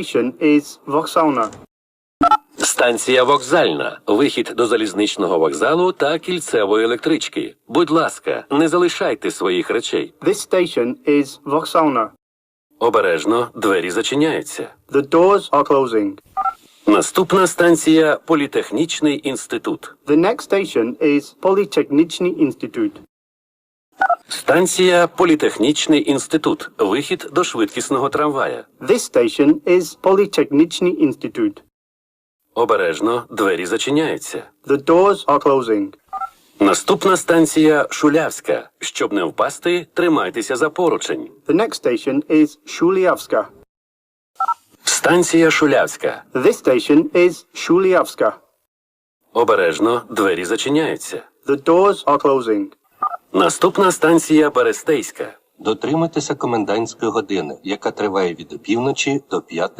station is Voksalna. Станція вокзальна. Вихід до залізничного вокзалу та кільцевої електрички. Будь ласка, не залишайте своїх речей. This station is Voksalna. Обережно двері зачиняються. The doors are closing. Наступна станція Політехнічний інститут. The next station is Polytechnichny Institute. Станція Політехнічний інститут. Вихід до швидкісного трамвая. This station is Polytechnichny Institute. Обережно двері зачиняються. The doors are closing. Наступна станція Шулявська. Щоб не впасти, тримайтеся за поручень. The next station is Shuliavska. Станція Шулявська. This station is Shuliavska. Обережно двері зачиняються. The doors are closing. Наступна станція Берестейська. дотриматися комендантської години, яка триває від опівночі до 5